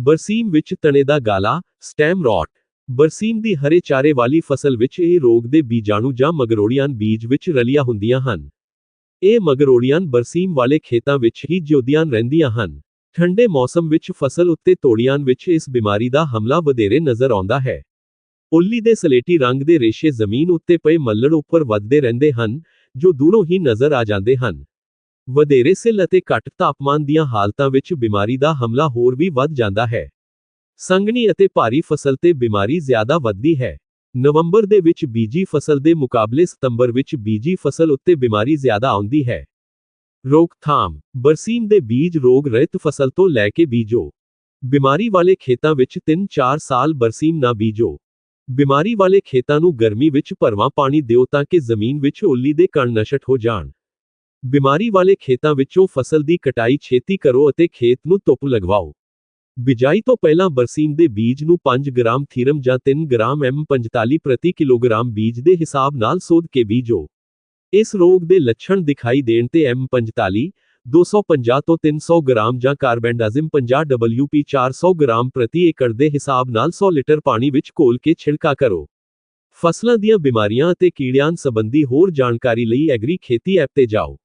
ਬਰਸੀਮ ਵਿੱਚ ਤਣੇ ਦਾ ਗਾਲਾ, stem rot. ਬਰਸੀਮ ਦੀ ਹਰੇ ਚਾਰੇ ਵਾਲੀ ਫਸਲ ਵਿੱਚ ਇਹ ਰੋਗ ਦੇ ਬੀਜਾਣੂ ਜਾਂ ਮਗਰੋੜੀਆਂ ਬੀਜ ਵਿੱਚ ਰਲੀਆਂ ਹੁੰਦੀਆਂ ਹਨ। ਇਹ ਮਗਰੋੜੀਆਂ ਬਰਸੀਮ ਵਾਲੇ ਖੇਤਾਂ ਵਿੱਚ ਹੀ ਜਿਉਂਦੀਆਂ ਰਹਿੰਦੀਆਂ ਹਨ। ਠੰਡੇ ਮੌਸਮ ਵਿੱਚ ਫਸਲ ਉੱਤੇ ਤੋੜੀਆਂ ਵਿੱਚ ਇਸ ਬਿਮਾਰੀ ਦਾ ਹਮਲਾ ਵਧੇਰੇ ਨਜ਼ਰ ਆਉਂਦਾ ਹੈ। ਉੱਲੀ ਦੇ ਸਲੇਟੀ ਰੰਗ ਦੇ ਰੇਸ਼ੇ ਜ਼ਮੀਨ ਉੱਤੇ ਪਏ ਮੱਲੜ ਉੱਪਰ ਵੱਧਦੇ ਰਹਿੰਦੇ ਹਨ, ਜੋ ਦੂਰੋਂ ਹੀ ਨਜ਼ਰ ਆ ਜਾਂਦੇ ਹਨ। ਵਧੇਰੇ ਸਿੱਲ ਅਤੇ ਘੱਟ ਤਾਪਮਾਨ ਦੀਆਂ ਹਾਲਤਾਂ ਵਿੱਚ ਬਿਮਾਰੀ ਦਾ ਹਮਲਾ ਹੋਰ ਵੀ ਵੱਧ ਜਾਂਦਾ ਹੈ। ਸੰਘਣੀ ਅਤੇ ਭਾਰੀ ਫਸਲ ਤੇ ਬਿਮਾਰੀ ਜ਼ਿਆਦਾ ਵੱਧਦੀ ਹੈ। ਨਵੰਬਰ ਦੇ ਵਿੱਚ ਬੀਜੀ ਫਸਲ ਦੇ ਮੁਕਾਬਲੇ ਸਤੰਬਰ ਵਿੱਚ ਬੀਜੀ ਫਸਲ ਉੱਤੇ ਬਿਮਾਰੀ ਜ਼ਿਆਦਾ ਆਉਂਦੀ ਹੈ। ਰੋਕਥਾਮ, ਬਰਸੀਮ ਦੇ ਬੀਜ ਰੋਗ ਰਹਿਤ ਫਸਲ ਤੋਂ ਲੈ ਕੇ ਬੀਜੋ। ਬਿਮਾਰੀ ਵਾਲੇ ਖੇਤਾਂ ਵਿੱਚ 3-4 ਸਾਲ ਬਰਸੀਮ ਨਾ ਬੀਜੋ। ਬਿਮਾਰੀ ਵਾਲੇ ਖੇਤਾਂ ਨੂੰ ਗਰਮੀ ਵਿੱਚ ਭਰਵਾਂ ਪਾਣੀ ਦਿਓ ਤਾਂ ਕਿ ਜ਼ਮੀਨ ਵਿੱਚ ਓਲੀ ਦੇ ਕਣ ਨਸ਼ਟ ਹੋ ਜਾਣ। ਬਿਮਾਰੀ ਵਾਲੇ ਖੇਤਾਂ ਵਿੱਚੋਂ ਫਸਲ ਦੀ ਕਟਾਈ ਛੇਤੀ ਕਰੋ ਅਤੇ ਖੇਤ ਨੂੰ ਧੁੱਪ ਲਗਵਾਓ। ਬਿਜਾਈ ਤੋਂ ਪਹਿਲਾਂ ਬਰਸੀਮ ਦੇ ਬੀਜ ਨੂੰ 5 ਗ੍ਰਾਮ ਥੀਰਮ ਜਾਂ 3 ਗ੍ਰਾਮ M45 ਪ੍ਰਤੀ ਕਿਲੋਗ੍ਰਾਮ ਬੀਜ ਦੇ ਹਿਸਾਬ ਨਾਲ ਸੋਧ ਕੇ ਬੀਜੋ। ਇਸ ਰੋਗ ਦੇ ਲੱਛਣ ਦਿਖਾਈ ਦੇਣ ਤੇ M45 250 ਤੋਂ 300 ਗ੍ਰਾਮ ਜਾਂ ਕਾਰਬੈਂਡਾਜ਼ਿਮ 50 WP 400 ਗ੍ਰਾਮ ਪ੍ਰਤੀ ਏਕੜ ਦੇ ਹਿਸਾਬ ਨਾਲ 100 ਲੀਟਰ ਪਾਣੀ ਵਿੱਚ ਘੋਲ ਕੇ ਛਿੜਕਾ ਕਰੋ। ਫਸਲਾਂ ਦੀਆਂ ਬਿਮਾਰੀਆਂ ਅਤੇ ਕੀੜਿਆਂ ਸੰਬੰਧੀ ਹੋਰ ਜਾਣਕਾਰੀ ਲਈ ਐਗਰੀ ਖੇਤੀ ਐਪ ਤੇ ਜਾਓ।